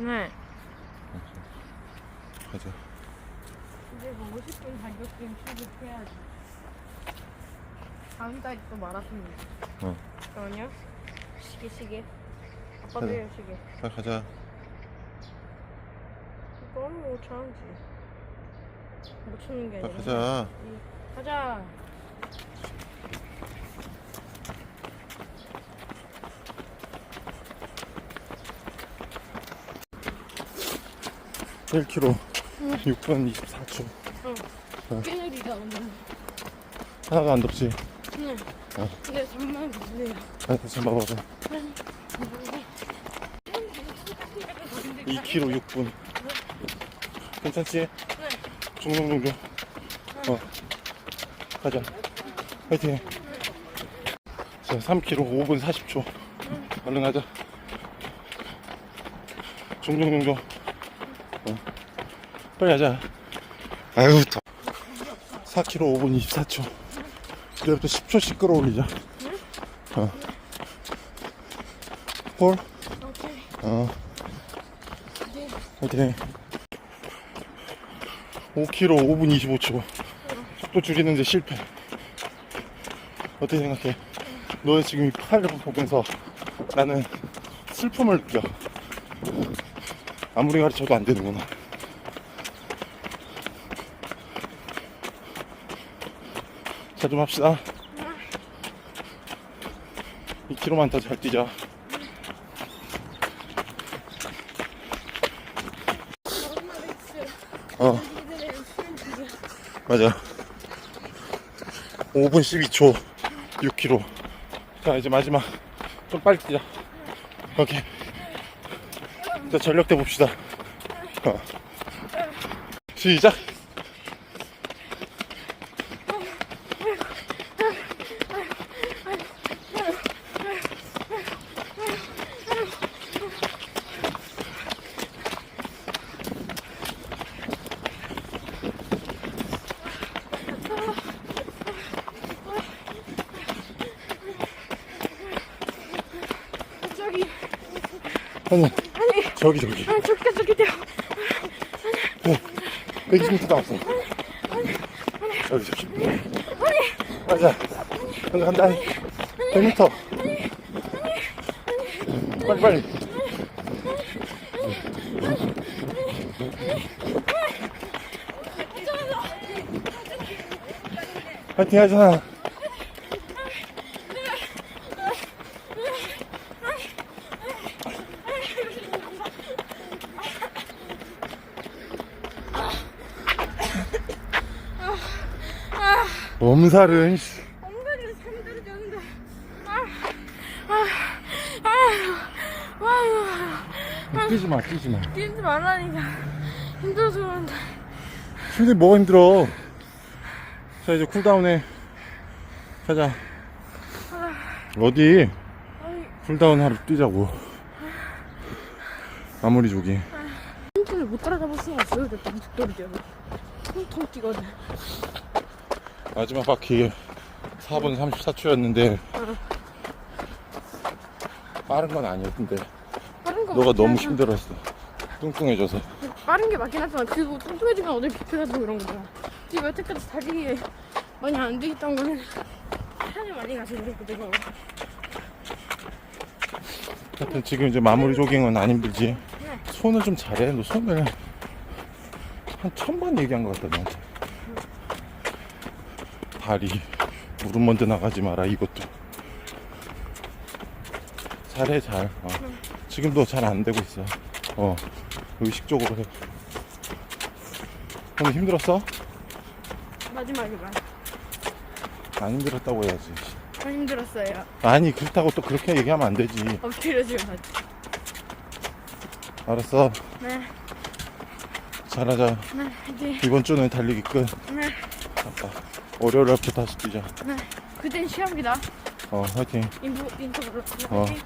네. 가자. 이제 뭐 50분 자격증 취득해야지. 다음 달이 또 마라톤이야. 어. 잠깐만요. 시계 시계. 아빠도 그래. 해요 시계. 빨리 가자. 이거는 못 참지. 못 참는 게 빨리 아니라. 가자. 이- 가자. 일 k 로 6분 24초. 꽤 느리다 오늘. 하나도 안 덥지? 네. 어. 근데 잠만 보세요. 아, 다시 한번 봐봐. 2km 6분. 괜찮지? 네. 종종종종. 어. 가자. 화이팅. 자, 3km 5분 40초. 얼른 가자. 종종종종. 어. 빨리 가자. 아유, 더. 4km 5분 24초. 이제부터 10초씩 끌어올리자. 어. 홀? 오케이. 어. 화이팅. 5km 5분 25초. 속도 줄이는데 실패. 어떻게 생각해? 너의 지금 이 팔을 보면서 나는 슬픔을 느껴. 아무리 가르쳐도 안 되는구나. 자, 좀 합시다. 2km만 더 잘 뛰자. 어. 맞아. 5분 12초 6km. 자, 이제 마지막. 좀 빨리 뛰자. 오케이. 자, 전력대 봅시다. 어. 시작. 아니, 저기, 저기. 아 저기다 저기다. 120m 남았어. 여기, 저기. 맞아. 여기 간다. 100m. 빨리, 빨리. 파이팅 하자. 엄살은 씨. 엉덩이를. 아, 아, 아, 아, 뛰지 마, 뛰지 마. 뛰지 말라니까. 힘들어서 그런다. 힘들 뭐가 힘들어? 자 이제 쿨다운해. 가자. 어디? 쿨다운 하루 뛰자고. 마무리 조기. 힌트를 못 따라잡을 수가 없어요. 일단 죽돌이죠. 통통 뛰거든. 마지막 바퀴 4분 34초였는데 빠른 건 아니었는데 빠른 거 너가 너무 힘들었어. 뚱뚱해져서. 빠른 게 맞긴 하지만 그리고 뚱뚱해진 건 어제 비켜가지고 그런 거잖아. 지금 여태까지 달리기에 많이 안 되겠다는 거는 산을 많이 가서 그랬거든. 하여튼 지금 이제 마무리 조깅은 안 힘들지. 손을 좀 잘해. 너 손을 한 천 번 얘기한 것 같다 너한테. 다리 무릎 먼저 나가지 마라 이것도. 잘해 잘. 어. 지금도 잘 안 되고 있어. 어 의식적으로 해. 오늘 힘들었어? 마지막에만. 안 힘들었다고 해야지. 안 힘들었어요. 아니 그렇다고 또 그렇게 얘기하면 안 되지. 하지. 알았어. 네, 잘하자. 네, 이제, 이번 주는 달리기 끝. 네, 아빠. 월요일부터 다시 뛰자. 네. 그땐 시합이다. 어 화이팅. 인부, 인터뷰로. 어. 네.